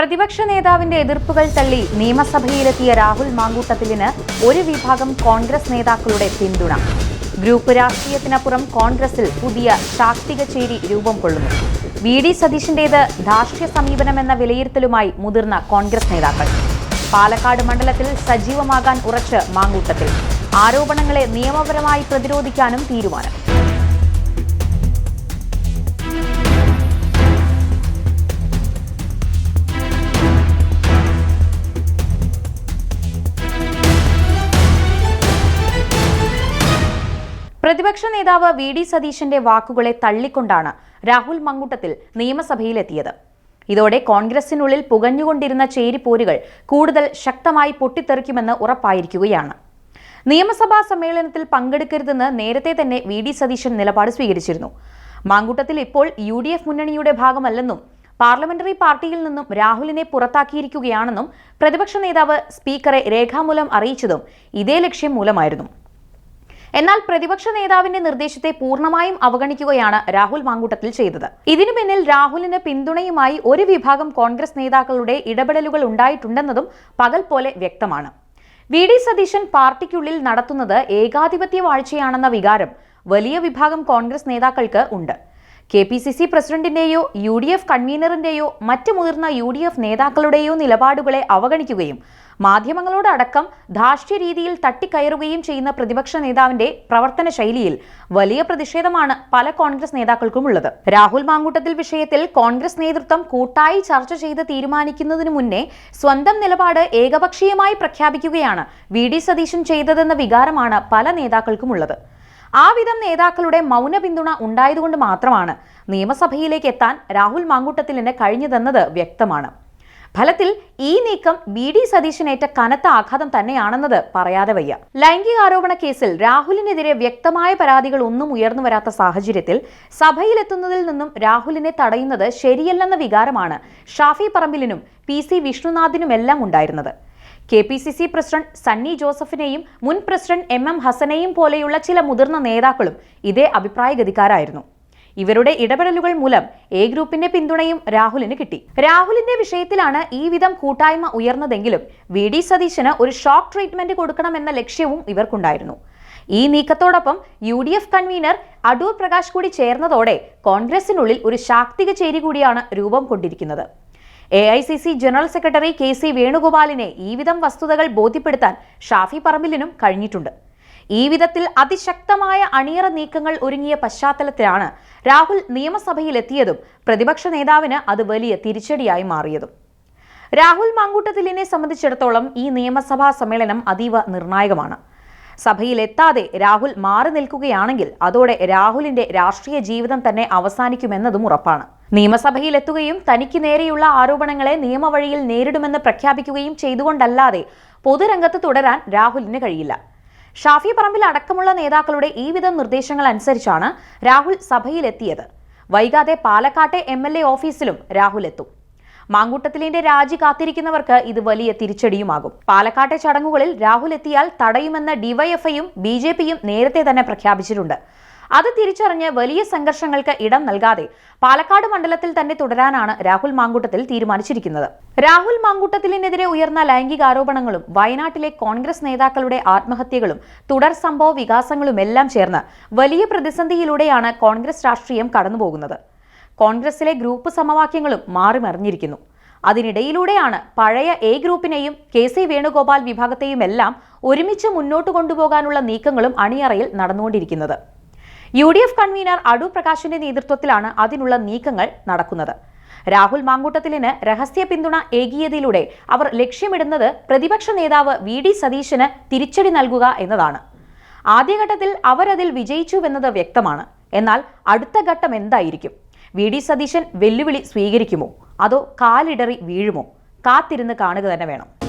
പ്രതിപക്ഷ നേതാവിന്റെ എതിർപ്പുകൾ തള്ളി നിയമസഭയിലെത്തിയ രാഹുൽ മാങ്കൂട്ടത്തിലിന് ഒരു വിഭാഗം കോൺഗ്രസ് നേതാക്കളുടെ പിന്തുണ. ഗ്രൂപ്പ് രാഷ്ട്രീയത്തിനപ്പുറം കോൺഗ്രസിൽ പുതിയ ശാക്തിക ചേരി രൂപം കൊള്ളുന്നു. വി ഡി സതീഷിന്റേത് ധാർഷ്ട്യ സമീപനമെന്ന വിലയിരുത്തലുമായി മുതിർന്ന കോൺഗ്രസ് നേതാക്കൾ. പാലക്കാട് മണ്ഡലത്തിൽ സജീവമാകാൻ ഉറച്ച് മാങ്കൂട്ടത്തിൽ. ആരോപണങ്ങളെ നിയമപരമായി പ്രതിരോധിക്കാനും തീരുമാനം. പ്രതിപക്ഷ നേതാവ് വി ഡി സതീശന്റെ വാക്കുകളെ തള്ളിക്കൊണ്ടാണ് രാഹുൽ മങ്കുട്ടത്തിൽ നിയമസഭയിലെത്തിയത്. ഇതോടെ കോൺഗ്രസിനുള്ളിൽ പുകഞ്ഞുകൊണ്ടിരുന്ന ചേരിപ്പോരുകൾ കൂടുതൽ ശക്തമായി പൊട്ടിത്തെറിക്കുമെന്ന് ഉറപ്പായിരിക്കുകയാണ്. നിയമസഭാ സമ്മേളനത്തിൽ പങ്കെടുക്കരുതെന്ന് നേരത്തെ തന്നെ വി ഡി സതീശൻ നിലപാട് സ്വീകരിച്ചിരുന്നു. മാങ്കൂട്ടത്തിൽ ഇപ്പോൾ യു ഡി എഫ് മുന്നണിയുടെ ഭാഗമല്ലെന്നും പാർലമെന്ററി പാർട്ടിയിൽ നിന്നും രാഹുലിനെ പുറത്താക്കിയിരിക്കുകയാണെന്നും പ്രതിപക്ഷ നേതാവ് സ്പീക്കറെ രേഖാമൂലം അറിയിച്ചതും ഇതേ ലക്ഷ്യം മൂലമായിരുന്നു. എന്നാൽ പ്രതിപക്ഷ നേതാവിന്റെ നിർദ്ദേശത്തെ പൂർണമായും അവഗണിക്കുകയാണ് രാഹുൽ മാങ്കൂട്ടത്തിൽ ചെയ്തത്. ഇതിനു പിന്നിൽ രാഹുലിന് പിന്തുണയുമായി ഒരു വിഭാഗം കോൺഗ്രസ് നേതാക്കളുടെ ഇടപെടലുകൾ ഉണ്ടായിട്ടുണ്ടെന്നതും പകൽ പോലെ വ്യക്തമാണ്. വി ഡി സതീശൻ പാർട്ടിക്കുള്ളിൽ നടത്തുന്നത് ഏകാധിപത്യ വാഴ്ചയാണെന്ന വികാരം വലിയ വിഭാഗം കോൺഗ്രസ് നേതാക്കൾക്ക് ഉണ്ട്. കെ പി സി സി പ്രസിഡന്റിന്റെയോ യു ഡി എഫ് കൺവീനറിന്റെയോ മറ്റ് മുതിർന്ന യു ഡി എഫ് നേതാക്കളുടെയോ നിലപാടുകളെ അവഗണിക്കുകയും മാധ്യമങ്ങളോടടക്കം ധാർഷ്ട്യ രീതിയിൽ തട്ടിക്കയറുകയും ചെയ്യുന്ന പ്രതിപക്ഷ നേതാവിന്റെ പ്രവർത്തന ശൈലിയിൽ വലിയ പ്രതിഷേധമാണ് പല കോൺഗ്രസ് നേതാക്കൾക്കും ഉള്ളത് രാഹുൽ മാങ്കൂട്ടത്തിൽ വിഷയത്തിൽ കോൺഗ്രസ് നേതൃത്വം കൂട്ടായി ചർച്ച ചെയ്ത് തീരുമാനിക്കുന്നതിനു മുന്നേ സ്വന്തം നിലപാട് ഏകപക്ഷീയമായി പ്രഖ്യാപിക്കുകയാണ് വി ഡി സതീശൻ ചെയ്തതെന്ന വികാരമാണ് പല നേതാക്കൾക്കും ഉള്ളത് ആ വിധം നേതാക്കളുടെ മൗന പിന്തുണ ഉണ്ടായതുകൊണ്ട് മാത്രമാണ് നിയമസഭയിലേക്ക് എത്താൻ രാഹുൽ മാങ്കൂട്ടത്തിലിന് കഴിഞ്ഞതെന്നത് വ്യക്തമാണ്. ഫലത്തിൽ ഈ നീക്കം ബി ഡി സതീശനേറ്റ കനത്ത ആഘാതം തന്നെയാണെന്നത് പറയാതെ വയ്യ. ലൈംഗികാരോപണ കേസിൽ രാഹുലിനെതിരെ വ്യക്തമായ പരാതികൾ ഒന്നും ഉയർന്നു വരാത്ത സാഹചര്യത്തിൽ സഭയിലെത്തുന്നതിൽ നിന്നും രാഹുലിനെ തടയുന്നത് ശരിയല്ലെന്ന വികാരമാണ് ഷാഫി പറമ്പിലിനും പി സി വിഷ്ണുനാഥിനുമെല്ലാം ഉണ്ടായിരുന്നത്. K P C C president Sunny ജോസഫിനെയും മുൻ പ്രസിഡന്റ് എം എം ഹസനെയും പോലെയുള്ള ചില മുതിർന്ന നേതാക്കളും ഇതേ അഭിപ്രായഗതിക്കാരായിരുന്നു. ഇവരുടെ ഇടപെടലുകൾ മൂലം എ ഗ്രൂപ്പിന്റെ പിന്തുണയും രാഹുലിന് കിട്ടി. രാഹുലിന്റെ വിഷയത്തിലാണ് ഈ വിധം കൂട്ടായ്മ ഉയർന്നതെങ്കിലും വി ഡി സതീശന് ഒരു ഷോക്ക് ട്രീറ്റ്മെന്റ് കൊടുക്കണമെന്ന ലക്ഷ്യവും ഇവർക്കുണ്ടായിരുന്നു. ഈ നീക്കത്തോടൊപ്പം U D F convener Adoor Prakash കൂടി ചേർന്നതോടെ കോൺഗ്രസിനുള്ളിൽ ഒരു ശാക്തിക ചേരി കൂടിയാണ് രൂപം കൊണ്ടിരിക്കുന്നത്. A I C C general secretary K C വേണുഗോപാലിനെ ഈ വിധം വസ്തുതകൾ ബോധ്യപ്പെടുത്താൻ ഷാഫി പറമ്പിലിനും കഴിഞ്ഞിട്ടുണ്ട്. ഈ വിധത്തിൽ അതിശക്തമായ അണിയറ നീക്കങ്ങൾ ഒരുങ്ങിയ പശ്ചാത്തലത്തിലാണ് രാഹുൽ നിയമസഭയിലെത്തിയതും പ്രതിപക്ഷ നേതാവിന് അത് വലിയ തിരിച്ചടിയായി മാറിയതും. രാഹുൽ മാങ്കൂട്ടത്തിലിനെ സംബന്ധിച്ചിടത്തോളം ഈ നിയമസഭാ സമ്മേളനം അതീവ നിർണായകമാണ്. സഭയിലെത്താതെ രാഹുൽ മാറി നിൽക്കുകയാണെങ്കിൽ അതോടെ രാഹുലിന്റെ രാഷ്ട്രീയ ജീവിതം തന്നെ അവസാനിക്കുമെന്നതും ഉറപ്പാണ്. നിയമസഭയിലെത്തുകയും തനിക്ക് നേരെയുള്ള ആരോപണങ്ങളെ നിയമവഴിയിൽ നേരിടുമെന്ന് പ്രഖ്യാപിക്കുകയും ചെയ്തുകൊണ്ടല്ലാതെ പൊതുരംഗത്ത് തുടരാൻ രാഹുലിന് കഴിയില്ല. ഷാഫി പറമ്പിൽ അടക്കമുള്ള നേതാക്കളുടെ ഈ വിധം നിർദ്ദേശങ്ങൾ അനുസരിച്ചാണ് രാഹുൽ സഭയിലെത്തിയത്. വൈകാതെ പാലക്കാട്ടെ എം എൽ എ ഓഫീസിലും രാഹുൽ എത്തും. മാങ്കൂട്ടത്തിലിന്റെ രാജി കാത്തിരിക്കുന്നവർക്ക് ഇത് വലിയ തിരിച്ചടിയുമാകും. പാലക്കാട്ടെ ചടങ്ങുകളിൽ രാഹുൽ എത്തിയാൽ തടയുമെന്ന് ഡിവൈഎഫ്ഐയും ബി ജെ പിയും നേരത്തെ തന്നെ പ്രഖ്യാപിച്ചിട്ടുണ്ട്. അത് തിരിച്ചറിഞ്ഞ് വലിയ സംഘർഷങ്ങൾക്ക് ഇടം നൽകാതെ പാലക്കാട് മണ്ഡലത്തിൽ തന്നെ തുടരാനാണ് രാഹുൽ മാങ്കൂട്ടത്തിൽ തീരുമാനിച്ചിരിക്കുന്നത്. രാഹുൽ മാങ്കൂട്ടത്തിലിനെതിരെ ഉയർന്ന ലൈംഗിക ആരോപണങ്ങളും വയനാട്ടിലെ കോൺഗ്രസ് നേതാക്കളുടെ ആത്മഹത്യകളും തുടർ സംഭവ വികാസങ്ങളുമെല്ലാം ചേർന്ന് വലിയ പ്രതിസന്ധിയിലൂടെയാണ് കോൺഗ്രസ് രാഷ്ട്രീയം കടന്നുപോകുന്നത്. കോൺഗ്രസിലെ ഗ്രൂപ്പ് സമവാക്യങ്ങളും മാറിമറിഞ്ഞിരിക്കുന്നു. അതിനിടയിലൂടെയാണ് പഴയ എ ഗ്രൂപ്പിനെയും കെ സി വേണുഗോപാൽ വിഭാഗത്തെയുമെല്ലാം ഒരുമിച്ച് മുന്നോട്ട് കൊണ്ടുപോകാനുള്ള നീക്കങ്ങളും അണിയറയിൽ നടന്നുകൊണ്ടിരിക്കുന്നത്. യു ഡി എഫ് കൺവീനർ അടു പ്രകാശിന്റെ നേതൃത്വത്തിലാണ് അതിനുള്ള നീക്കങ്ങൾ നടക്കുന്നത്. രാഹുൽ മാങ്കൂട്ടത്തിലിന് രഹസ്യ പിന്തുണ ഏകിയതിലൂടെ അവർ ലക്ഷ്യമിടുന്നത് പ്രതിപക്ഷ നേതാവ് വി ഡി സതീശന് തിരിച്ചടി നൽകുക എന്നതാണ്. ആദ്യഘട്ടത്തിൽ അവരതിൽ വിജയിച്ചുവെന്നത് വ്യക്തമാണ്. എന്നാൽ അടുത്ത ഘട്ടം എന്തായിരിക്കും? വി ഡി സതീശൻ വെല്ലുവിളി സ്വീകരിക്കുമോ? അതോ കാലിടറി വീഴുമോ? കാത്തിരുന്ന് കാണുക തന്നെ വേണം.